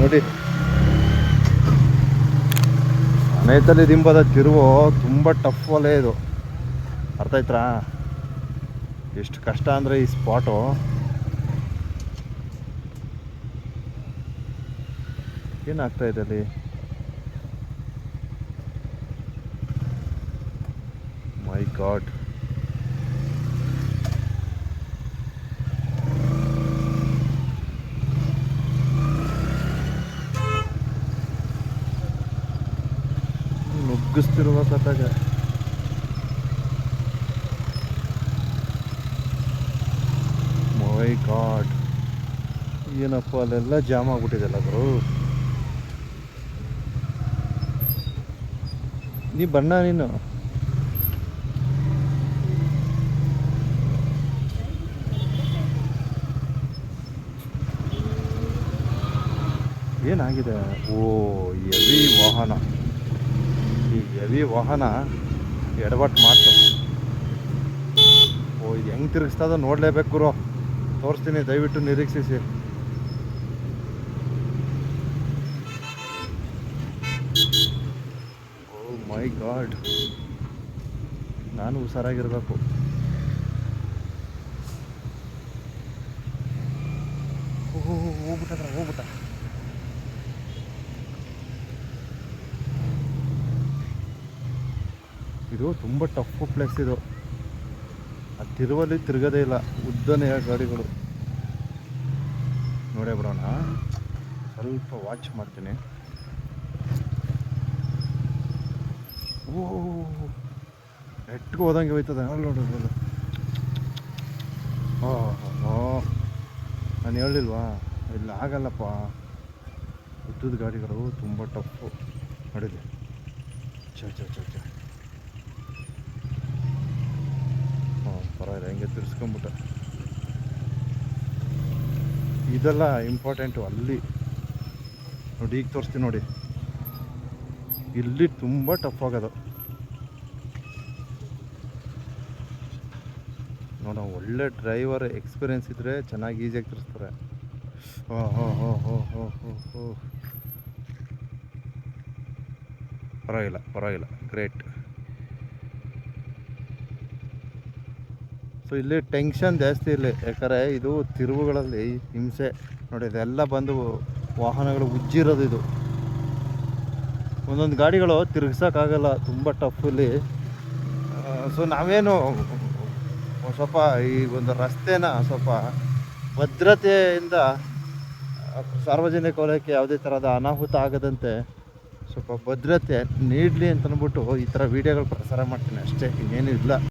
ನೋಡಿ. ನೈತಲ್ಲಿ ದಿಂಬದ ತಿರುವು ತುಂಬ ಟಫ್ ವಲಯ ಇದು. ಅರ್ಥ ಎಷ್ಟು ಕಷ್ಟ ಅಂದರೆ ಈ ಸ್ಪಾಟು ಏನಾಗ್ತಾ ಇದೆ ಅಲ್ಲಿ? ಮೈ ಗಾಡ್ ನುಗ್ಗಿಸ್ತಿರುವ ಕಥೆಗೆ. ಮೈ ಗಾಡ್ ಏನಪ್ಪ ಅಲ್ಲೆಲ್ಲ ಜಾಮ್ ಆಗ್ಬಿಟ್ಟಿದೆಲ್ಲ ಗುರು? ನೀ ಬಣ್ಣ ನೀನು. ಏನಾಗಿದೆ? ಓ ಎವಿ ವಾಹನ. ಈ ಎವಿ ವಾಹನ ಎಡವಟ್ಟು ಮಾಡ್ತು ಓ, ಇದು ಹೆಂಗೆ ತಿರುಗಿಸ್ತದ ನೋಡಲೇಬೇಕು ತೋರಿಸ್ತೀನಿ, ದಯವಿಟ್ಟು ನಿರೀಕ್ಷಿಸಿ ಓ ಮೈ ಗಾಡ್ ನಾನು ಹುಷಾರಾಗಿರ್ಬೇಕು. ಹೋಗ್ಬಿಟ್ಟ ಹೋಗ್ಬಿಟ್ಟ. ಇದು ತುಂಬ ಟಫ್ ಪ್ಲೇಸ್ ಇದು. ಆ ತಿರುವಲ್ಲಿ ತಿರುಗದೇ ಇಲ್ಲ ಉದ್ದನೆಯ ಗಾಡಿಗಳು. ನೋಡೇ ಬಿಡೋಣ. ಸ್ವಲ್ಪ ವಾಚ್ ಮಾಡ್ತೀನಿ. ಓ ನೆಟ್ಗೆ ಹೋದಂಗೆ ಹೋಯ್ತದೆ ಅಲ್ಲಿ ನೋಡೋದು ಹಾಂ ನಾನು ಹೇಳಿಲ್ವಾ ಇಲ್ಲ, ಆಗಲ್ಲಪ್ಪ. ಉದ್ದದ ಗಾಡಿಗಳು ತುಂಬ ಟಫು ಮಾಡಿದೆ ಚಾ ಚಾ ಚಾ ಚಾ ಹಾಂ ಪರವಾಗಿಲ್ಲ, ಹೆಂಗೆ ತಿರ್ಸ್ಕೊಂಬಿಟ್ಟ. ಇದೆಲ್ಲ ಇಂಪಾರ್ಟೆಂಟು ಅಲ್ಲಿ. ನೋಡಿ, ಈಗ ತೋರಿಸ್ತೀನಿ ನೋಡಿ. ಇಲ್ಲಿ ತುಂಬ ಟಫ್ ಆಗೋದು. ನೋಡ, ಒಳ್ಳೆ ಡ್ರೈವರ್ ಎಕ್ಸ್ಪೀರಿಯನ್ಸ್ ಇದ್ದರೆ ಚೆನ್ನಾಗಿ ಈಸಿಯಾಗಿ ತಿರ್ಸ್ತಾರೆ. ಪರವಾಗಿಲ್ಲ ಪರವಾಗಿಲ್ಲ. ಗ್ರೇಟ್ ಸೊ ಇಲ್ಲಿ ಟೆನ್ಷನ್ ಜಾಸ್ತಿ ಇಲ್ಲಿ. ಯಾಕಂದರೆ ಇದು ತಿರುವುಗಳಲ್ಲಿ ಹಿಂಸೆ. ನೋಡಿ, ಇದೆಲ್ಲ ಬಂದು ವಾಹನಗಳು ಉಜ್ಜಿರೋದು ಇದು. ಒಂದೊಂದು ಗಾಡಿಗಳು ತಿರುಗಿಸೋಕ್ಕಾಗಲ್ಲ ತುಂಬ ಟಫ್ ಇಲ್ಲಿ. ಸೊ ನಾವೇನು ಸ್ವಲ್ಪ ಈ ಒಂದು ರಸ್ತೆನ ಸ್ವಲ್ಪ ಭದ್ರತೆಯಿಂದ ಸಾರ್ವಜನಿಕ ವಲಯಕ್ಕೆ ಯಾವುದೇ ಥರದ ಅನಾಹುತ ಆಗದಂತೆ ಸ್ವಲ್ಪ ಭದ್ರತೆ ನೀಡಲಿ ಅಂತ ಅಂದ್ಬಿಟ್ಟು ಈ ಥರ ವೀಡಿಯೋಗಳು ಪ್ರಸಾರ ಮಾಡ್ತೀನಿ. ಅಷ್ಟೇ, ಇನ್ನೇನು ಇಲ್ಲ.